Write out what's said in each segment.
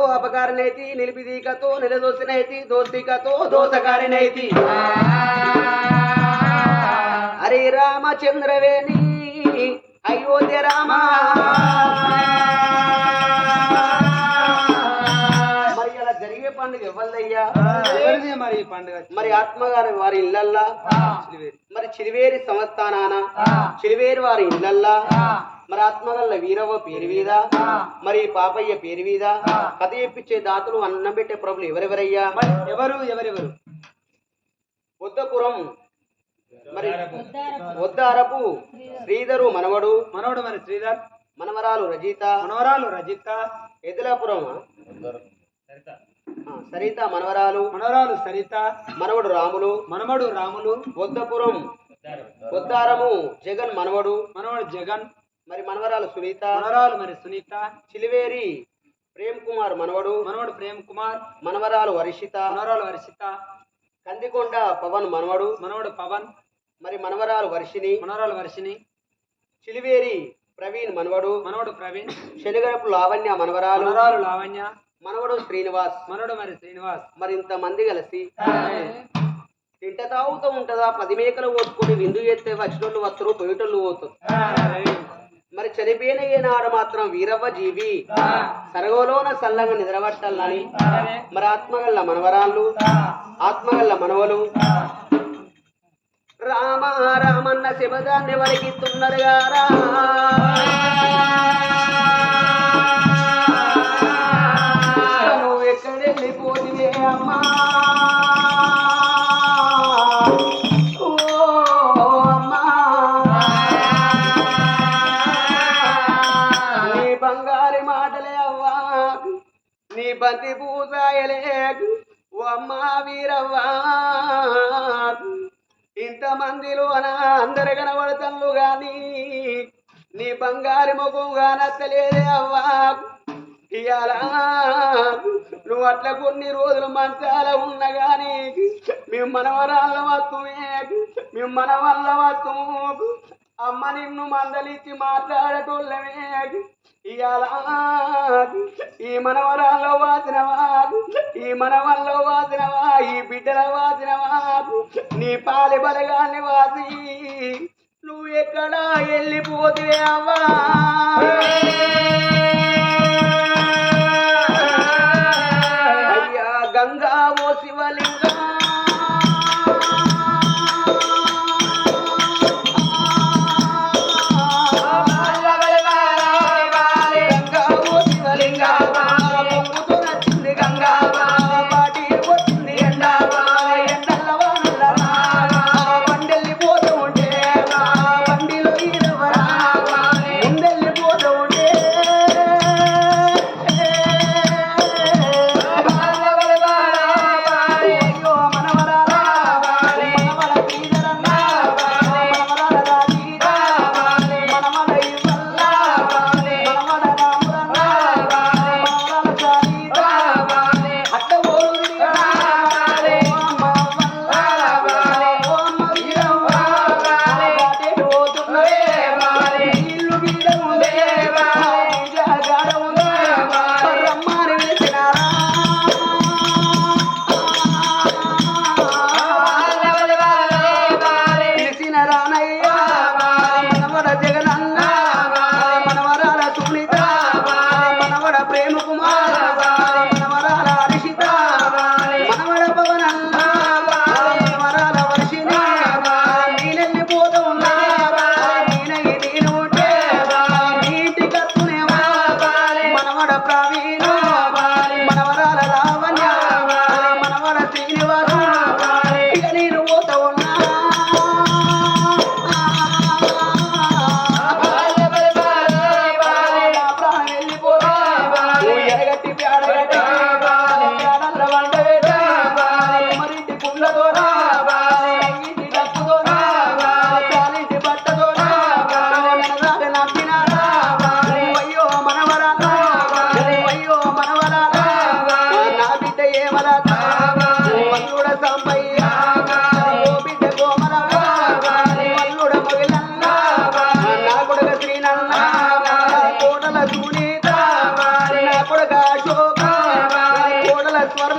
ఆపదీకతో అపకారనైతి నిలిపిదీకతో నిలదోసినైతి దోస్తికతో దోసకారినైతి హరే రామచంద్రవేణి అయోధ్య రామ. మరి అలా జరిగే పండుగ ఎవరిదయ్యా? ఎవరిది మరి పండుగ? మరి ఆత్మగారి వారి ఇళ్ళల్లా? చిలివేరి సంస్థానాన చిలివేరి వారి ఇళ్ళల్లా. మరి ఆత్మగల్ల వీరవ్వ పేరు మీద. మరి పాపయ్య పేరు మీద. కథ చెప్పించే దాతలు అన్నం పెట్టే ప్రభులు ఎవరెవరయ్యా? మరి ఎవరు ఎవరెవరు? బుద్ధపురం. మరి వద్దారపు శ్రీధరు. మనవడు. మనవడు మరి శ్రీధర్. మనవరాలు రజిత. మనవరాలు రజిత. ఎదులాపురం సరిత. మనవరాలు. మనవరాలు సరిత. మనవడు రాములు. మనవడు రాములు. బొద్దపురం బొద్దారము జగన్ మనవడు. మనవడు జగన్ మరి మనవరాలు సునీత. మనవరాలు మరి సునీత. చిలివేరి ప్రేమ్ కుమార్ మనవడు. మనవడు ప్రేమ్ కుమార్. మనవరాలు వర్షిత మనవరాలు వర్షిత కందికొండ పవన్ మనవడు. మనవడు పవన్. మరి మనవరాలు వర్షిని మనవరాలు వర్షిని చిలివేరి ప్రవీణ్ మనవడు. మనవడు ప్రవీణ్. శనిగరపు లావణ్య మనవరాలు. మనవరాలు లావణ్య. మనవడు శ్రీనివాస్. మనవడు మరి శ్రీనివాస్. మరి ఇంతమంది కలిసి. తింట తాగుతూ ఉంటుందా? పది మేకలు ఓట్టుకొని విందు చేస్తే వచ్చినోళ్ళు వస్తారు పోయేటోళ్ళు పోతారు. మరి చనిపోయిన ఏనాడు మాత్రం వీరవ్వ జీవి? సరగోలోన సల్లంగా నిద్రపట్టాలని మరి ఆత్మగల్ల మనవరాళ్ళు? ఆత్మగల్ల మనవలు? రామ రామన్న శివదాన్ని వలికిస్తున్నారు గారా. నీ బంతి పూసాయలే ఓ అమ్మా వీరవ్వా. ఇంతమందిలోన అందరు కనబడతల్లు కానీ నీ బంగారు ముఖంగా నచ్చలేదే అవ్వా. ఇయాల నువ్వు అట్లా కొన్ని రోజులు మంచాల ఉన్న కానీ మేము మనవరాళ్ళ వస్తుమే మేము మనవల్ల వస్తువు అమ్మ నిన్ను మందలిచ్చి మాట్లాడటోళ్ళమే ఇయాల ఈ మనవరాల్లో వాసినవా ఈ మనవల్లో వాసినవా ఈ బిడ్డల వాసినవా నీ పాలి బలగాన్ని వాసి నువ్వు ఎక్కడా వెళ్ళిపోతే అవ్వా.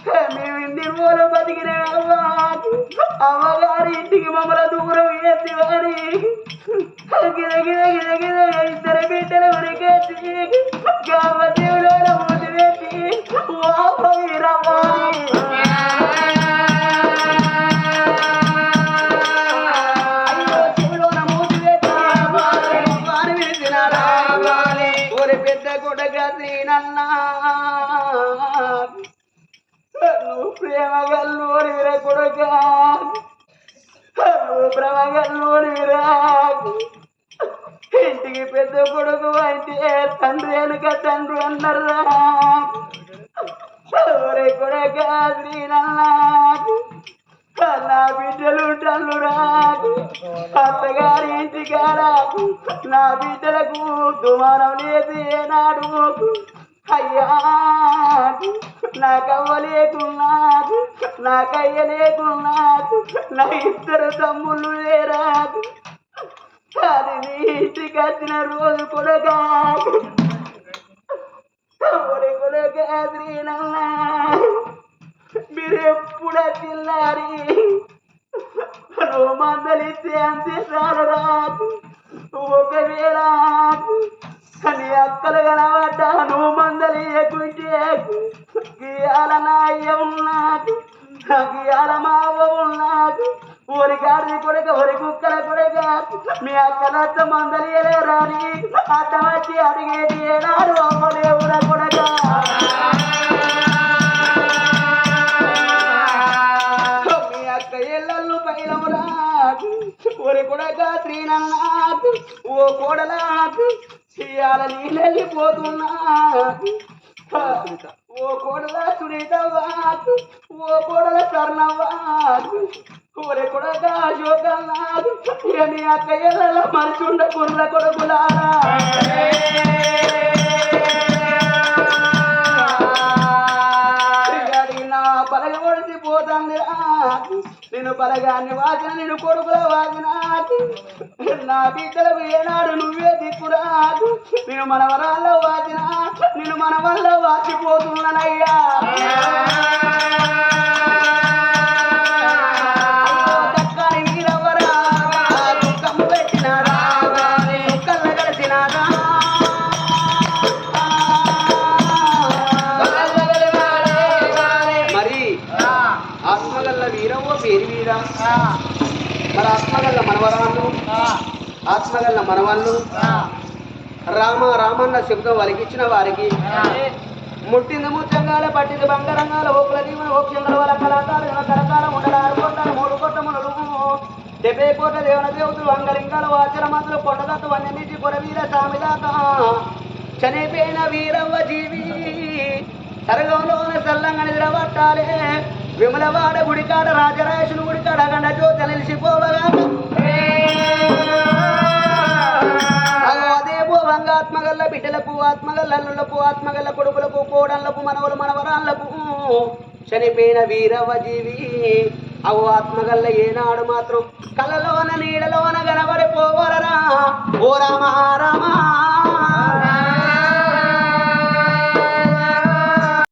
మేము ఇంటి మూల బతికిన అమ్మగారి ఇంటికి మమ్మల దూరం వేసి వారి ఇద్దరు బిడ్డలు ఉరికేసి. గావ దేవులో మూతి వేసి విర కొడక ఇంటికి పెద్ద కొడుకు అంటే తండ్రి వెనుక తండ్రి అన్నరా ఒరే కొడక? శ్రీనన్నా నా బిడ్డలు టల్లు రాకు అత్తగారి ఇంటికాడ నా బిడ్డలకు దుమారం లేదు ఏనాడు అయ్యా నాకు అవ్వలేకున్నాడు నాకయ్య లేకున్నాకు నా ఇద్దరు తమ్ముళ్ళు లేరాదు. అది నీ ఇంటికి వచ్చిన రోజు కొడగా తమ్ముడి కొడగా శ్రీనన్నా మీరు ఎప్పుడు తిల్లారి నువ్వు మందలిస్తే అంతే చాలు రాదు. ఒకవేళ నీ అక్కలు కనబడ్డా నువ్వు మందలి ఎక్కుంటే గీయాల నాయ్య ఉన్నాకు గీయాల మావ ఉన్నాడు ఊరి గారి కొడుక ఊరి కుక్కల కొడుక. మీ అక్కలత్త మందలి రాని అత్త వచ్చి అడిగేది ఏనాడు అమ్మలేవుర కొడక? మీ అక్క ఇళ్ళల్లు పైలములాకు ఒరి కొడక శ్రీనన్నాకు. ఓ కోడలాకు. ఇవాళ నీళ్ళెళ్ళిపోతున్నాకు ఓ కోడల సునీతవాకు ఓ కోడల స్వర్ణవాకు ఊరే కొడక అశోకన్నాకు ఇక మీ అక్క ఇళ్ళ కుర్ర కొడుకులారా? పలగాన్ని వాచిన నేను కొడుకుల వాగినాడు నా బిడ్డలకు ఏనాడు నువ్వే దిక్కురాదు నేను మన వరాల్లో వాచిన నేను మన వల్ల వాచిపోతున్నానయ్యా. వీర. మరి ఆత్మగల్ల మనవరాళ్ళు. ఆత్మగల్ల మనవాళ్ళు. రామ రామన్న శబ్దం వలికిచ్చిన వారికి. ముట్టింది ముత్యంగాల పట్టింది బంగారంగాల ఓపుల దీవెన ఓప్యంగల వల కళాకార కరకాలం ఉండడారు కొట్టారు మూడు కొట్టములు డెబ్బై కోట్ల దేవన దేవతలు అంగలింగాల మందులు కొండదత్తు వన్యమిటి కొరవీర సామిదాత. చనిపోయిన వీరవ్వ జీవి సరగంలోన సల్లంగా నిద్రపట్టాలే విమలవాడ గుడికాడ రాజరాజులు గుడికాడ అగండ జ్యోతి నిలిచిపోవగా ఆత్మగల్ల బిడ్డలకు ఆత్మగల్ల అల్లులకు ఆత్మగల్ల కొడుకులకు కోడళ్ళకు మనవలు మనవరాళ్ళకు చనిపోయిన వీరవ జీవి అవు ఆత్మగల్ల ఏనాడు మాత్రం కలలోన నీడలోన గనబడిపోవలరా ఓ రామ రామ.